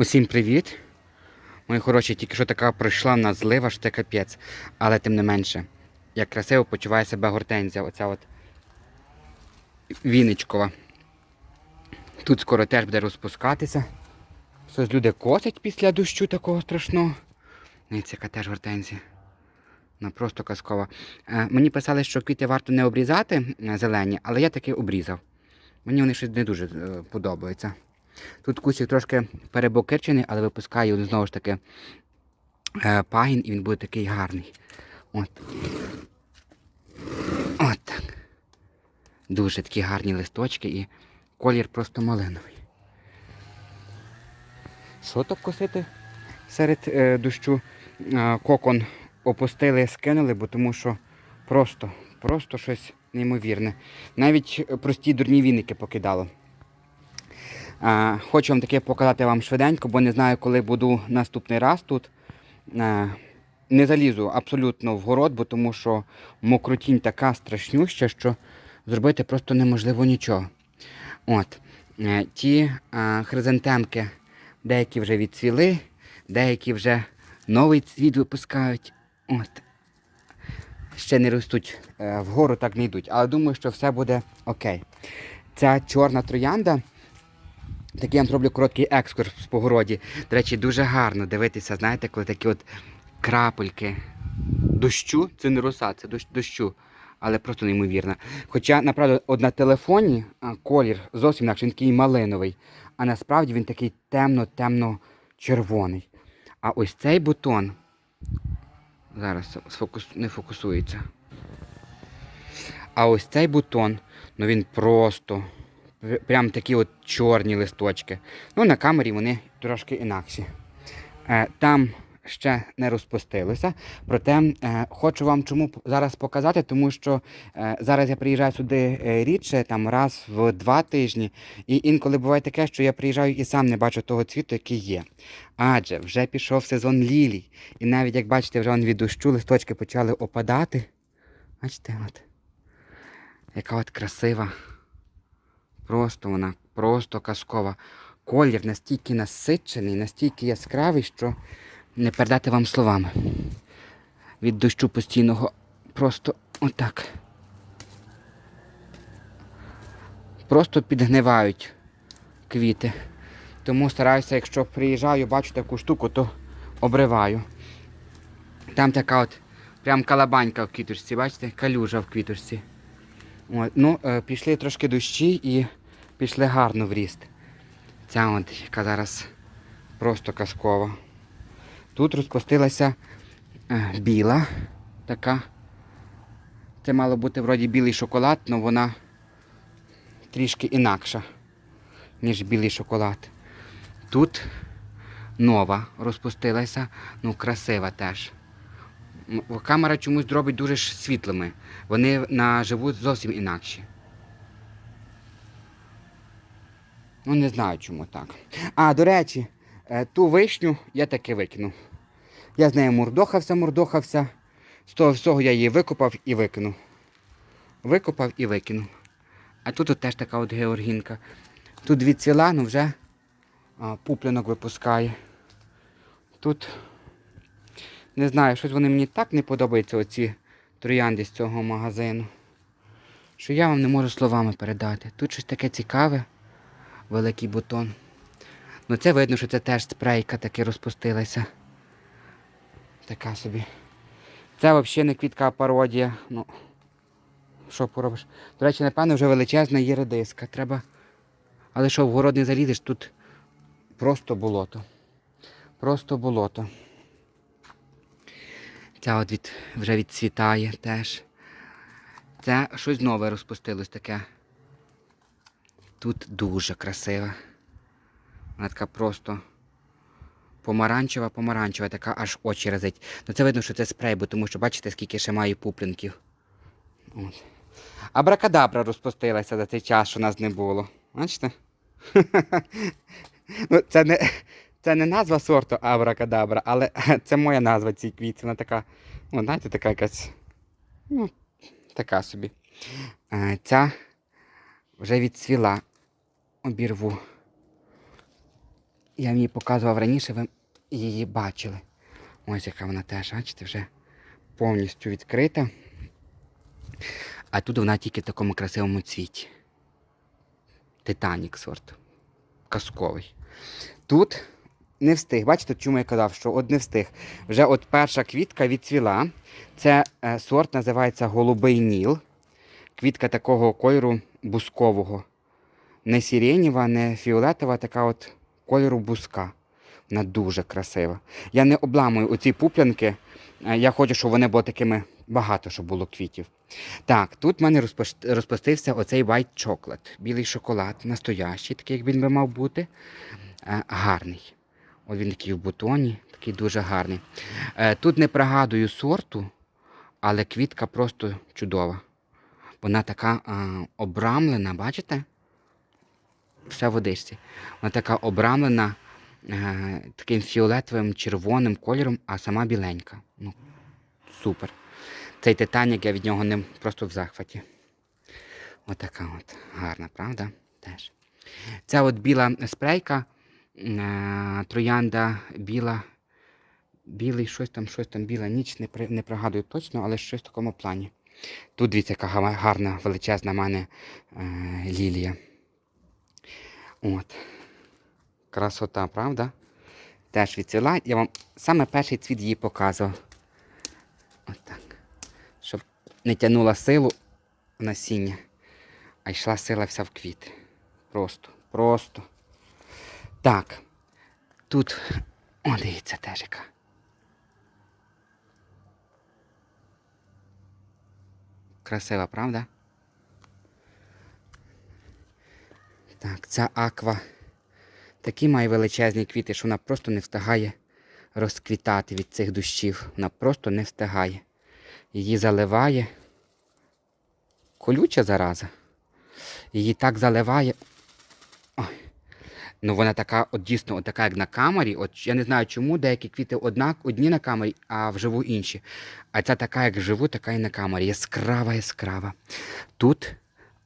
Усім привіт! Мої хороші, тільки що така пройшла в нас злива, що це капець. Але тим не менше, як красиво почуває себе гортензія, оця от Вінничкова. Тут скоро теж буде розпускатися. Щось люди косять після дощу такого страшного. Ні, яка теж гортензія. Ну, просто казкова. Е, мені писали, що квіти варто не обрізати е, зелені, але я таки обрізав. Мені вони щось не дуже е, подобаються. Тут кущик трошки перебокирчений, але випускаю знову ж таки е, пагін і він буде такий гарний. От. От так. Дуже такі гарні листочки і колір просто малиновий. Що то косити серед е, дощу? Е, кокон опустили, скинули, бо тому що просто, просто щось неймовірне. Навіть прості дурні віники покидало. Хочу вам таке показати вам швиденько, бо не знаю, коли буду наступний раз тут. Не залізу абсолютно в город, бо тому що мокротінь така страшнюща, що зробити просто неможливо нічого. От. Е, ті хризантемки, деякі вже відцвіли, деякі вже новий цвіт випускають. От. Ще не ростуть е, вгору, так не йдуть. Але думаю, що все буде окей. Ця чорна троянда. Такий я вам зроблю короткий екскурс по городі. До речі, дуже гарно дивитися, знаєте, коли такі от крапельки дощу, це не роса, це дощ, дощу, але просто неймовірно. Хоча, направду, от на телефоні колір зовсім інакше, він такий малиновий, а насправді він такий темно-темно-червоний. А ось цей бутон зараз сфокус... не фокусується. А ось цей бутон, ну він просто пр- прям такі от чорні листочки. Ну, на камері вони трошки інакші. Е, там ще не розпустилося. Проте е, хочу вам чому зараз показати, тому що е, зараз я приїжджаю сюди рідше, там раз в два тижні. І інколи буває таке, що я приїжджаю і сам не бачу того цвіту, який є. Адже вже пішов сезон лілій. І навіть як бачите, вже від дощу листочки почали опадати. Бачите, от. Яка от красива. Просто вона, просто казкова. Колір настільки насичений, настільки яскравий, що не передати вам словами. Від дощу постійного просто отак. Просто підгнивають квіти. Тому стараюся, якщо приїжджаю, бачу таку штуку, то обриваю. Там така от прям калабанька в квіточці, бачите? Калюжа в квіточці. От, ну, е, пішли трошки дощі і пішли гарно в ріст. Ця от, яка зараз просто казкова. Тут розпустилася е, біла така. Це мало бути вроді білий шоколад, але вона трішки інакша, ніж білий шоколад. Тут нова розпустилася, ну красива теж. Камера чомусь зробить дуже світлими. Вони наживу зовсім інакші. Ну, не знаю, чому так. А, до речі, е, ту вишню я таки викинув. Я з нею мурдохався, мурдохався. З того всього я її викопав і викинув. Викопав і викинув. А тут от теж така от георгінка. Тут відціла, ну вже а, пуплянок випускає. Тут не знаю, щось вони мені так не подобаються, оці троянди з цього магазину. Що я вам не можу словами передати. Тут щось таке цікаве, великий бутон. Ну це видно, що це теж спрейка таки розпустилася. Така собі. Це взагалі не квітка, пародія. Ну, що поробиш? До речі, напевно, вже величезна є редиска. Треба. Але що, в город не залізеш, тут просто болото. Просто болото. Ця от від, вже відцвітає теж. Це щось нове розпустилось таке. Тут дуже красива. Вона така просто помаранчева, помаранчева, така аж очі разить. Ну це видно, що це спрей, бо тому що бачите, скільки ще має пуплінків. Абракадабра розпустилася за цей час, що нас не було. Бачите? ну, це, не, це не назва сорту Абракадабра, але це моя назва цій квітці. Вона така, ну, знаєте, така якась. Ну, така собі. Е, Ця вже відцвіла. Обірву. Я її показував раніше, ви її бачили. Ось яка вона теж, бачите, вже повністю відкрита. А тут вона тільки в такому красивому цвіті. Титанік сорт. Казковий. Тут не встиг. Бачите, чому я казав, що от не встиг. Вже от перша квітка відцвіла. Це е, сорт називається Голубий Ніл. Квітка такого кольору бускового. Не сиренєва, не фіолетова, така от кольору буска. Вона дуже красива. Я не обламую оці пуплянки. Е, Я хочу, щоб вони були такими багато, щоб було квітів. Так, тут в мене розпустився оцей white chocolate. Білий шоколад, настоящий, такий, як він би мав бути. Е, гарний. От він такий в бутоні, такий дуже гарний. Е, тут не пригадую сорту, але квітка просто чудова. Вона така обрамлена, бачите? Все в водичці. Вона така обрамлена е, таким фіолетовим червоним кольором, а сама біленька. Ну, супер. Цей титанік я від нього не просто в захваті. Отака от гарна, правда? Теж. Ця от біла спрейка, е, троянда біла, білий, щось там, щось там біла ніч, не, при- не пригадую точно, але щось в такому плані. Тут дивіться, яка гарна, величезна мене е, лілія. От. Красота, правда? Теж відцвіла. Я вам саме перший цвіт її показував. От так. Щоб не тягнула силу насіння, а йшла сила вся в квіти. Просто, просто. Так. Тут, о, дивіться теж яка. Красива, правда? Так, ця аква такі має величезні квіти, що вона просто не встигає розквітати від цих дощів. Вона просто не встигає. Її заливає. Колюча зараза. Її так заливає. Ой. Ну вона така, от дійсно, от така, як на камері. От я не знаю, чому деякі квіти однак, одні на камері, а вживу інші. А ця така, як вживу, така і на камері. Яскрава, яскрава. Тут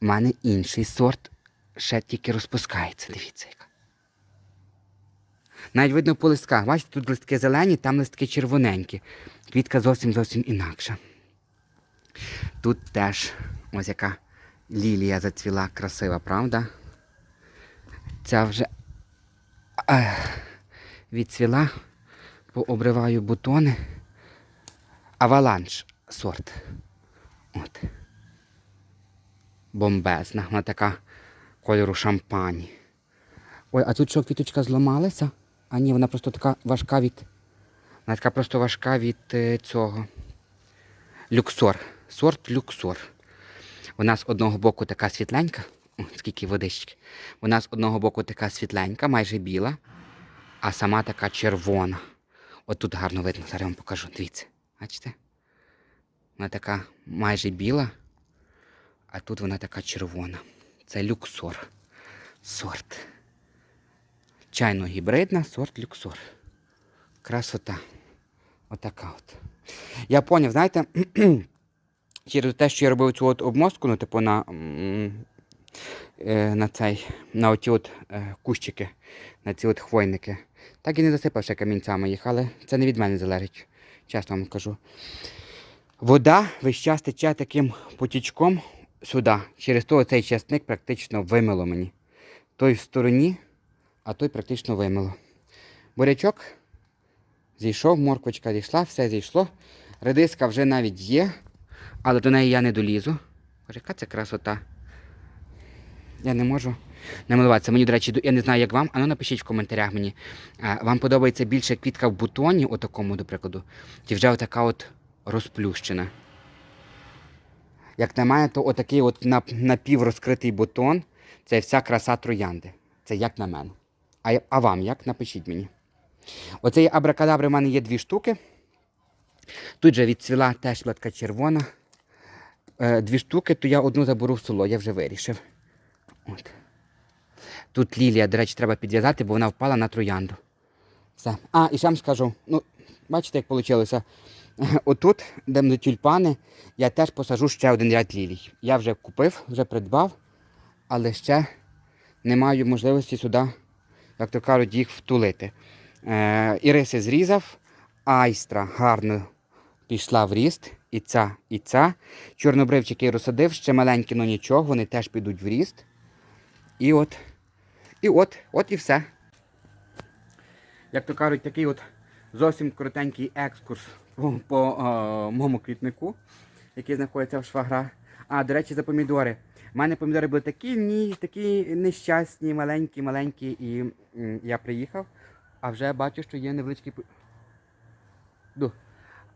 в мене інший сорт ще тільки розпускається. Дивіться яка. Навіть видно по листках. Бачите, тут листки зелені, там листки червоненькі. Квітка зовсім зовсім інакша. Тут теж ось яка лілія зацвіла красива, правда? Ця вже ех, відцвіла, пообриваю бутони. Аваланж сорт. От. Бомбезна. Вона така кольору шампані. Ой, а тут що квіточка зламалася? А ні, вона просто така важка від. Вона така просто важка від е, цього. Люксор. Сорт люксор. Вона з одного боку така світленька. О, скільки водички. Вона з одного боку така світленька, майже біла, а сама така червона. От тут гарно видно, зараз я вам покажу. Дивіться. Бачите? Вона така майже біла, а тут вона така червона. Це люксор. Сорт. Чайно-гібридна, сорт люксор. Красота. Отака от. Я поняв, знаєте, через те, що я робив цю от обмостку, ну, типу, на, е, на цей, на оті от е, кущики, на ці от хвойники. Так і не засипав ще камінцями їх, але це не від мене залежить, чесно вам кажу. Вода весь час тече таким потічком сюди. Через то цей часник практично вимило мені. Той в стороні, а той практично вимило. Бурячок зійшов, морквочка зійшла, все зійшло. Редиска вже навіть є, але до неї я не долізу. Яка це красота. Я не можу намилуватися. Мені, до речі, я не знаю, як вам, а ну напишіть в коментарях мені. Вам подобається більше квітка в бутоні, отакому, до прикладу, чи вже отака от розплющена. Як на мене, то отакий от напіврозкритий бутон це вся краса троянди. Це як на мене. А, а вам як? Напишіть мені. Оцеї абракадабри в мене є дві штуки. Тут же відцвіла теж була така червона. Е, дві штуки, то я одну заберу в село, я вже вирішив. От. Тут лілія, до речі, треба підв'язати, бо вона впала на троянду. Все. А, і ще вам скажу, ну, бачите, як вийшло. Отут, де будуть тюльпани, я теж посажу ще один ряд лілій. Я вже купив, вже придбав, але ще не маю можливості сюди. як то кажуть, їх втулити. Е, іриси зрізав, айстра гарно пішла в ріст. І ця, і ця. Чорнобривчики розсадив, ще маленькі, але нічого, вони теж підуть в ріст. І от, і от, от і все. Як то кажуть, такий от зовсім коротенький екскурс по, по е, моєму квітнику, який знаходиться в швагра. А, до речі, за помідори. У мене помідори були такі ні, такі нещасні, маленькі, маленькі, і м, я приїхав, а вже бачу, що є невеличкий. Ду.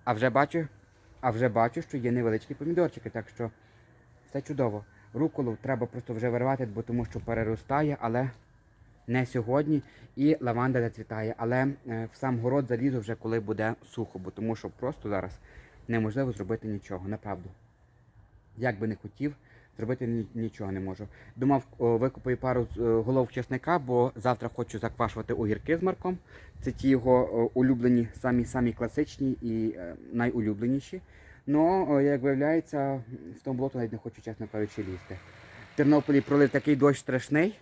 А вже бачу, а вже бачу, що є невеличкі помідорчики, так що все чудово. Руколу треба просто вже вирвати, бо тому що переростає, але не сьогодні. І лаванда зацвітає. Але е, в сам город залізу вже коли буде сухо, бо тому що просто зараз неможливо зробити нічого, направду. Як би не хотів, зробити нічого не можу. Думав, о, викупаю пару е, голов чесника, бо завтра хочу заквашувати огірки з марком. Це ті його улюблені, самі самі класичні і е, найулюбленіші. Ну, як виявляється, в тому болоту навіть не хочу, чесно кажучи, лізти. В Тернополі пролив такий дощ страшний.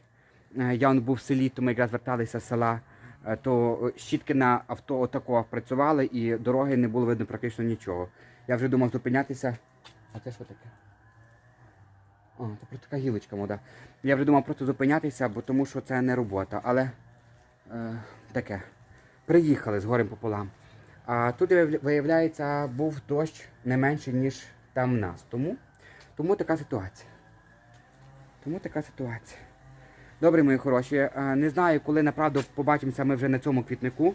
Е, Я був в селі, то ми якраз верталися з села. е, То щітки на авто отако працювали і дороги не було видно практично нічого. Я вже думав зупинятися. А це що таке? А, це просто така гілочка мода. Я вже думав просто зупинятися, бо тому що це не робота, але е, таке. Приїхали з горем пополам. А тут, виявляється, був дощ не менше, ніж там в нас. Тому, тому така ситуація. Тому така ситуація. Добре, мої хороші. е, Не знаю, коли направду побачимося ми вже на цьому квітнику,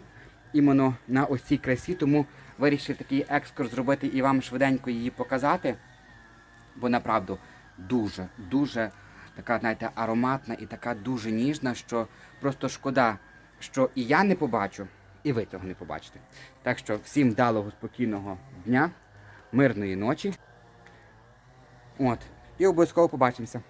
іменно на ось цій красі, тому вирішив такий екскурс зробити і вам швиденько її показати. Бо направду дуже, дуже така, знаєте, ароматна і така дуже ніжна, що просто шкода, що і я не побачу, і ви цього не побачите. Так що всім вдалого, спокійного дня, мирної ночі. От. І обов'язково побачимося.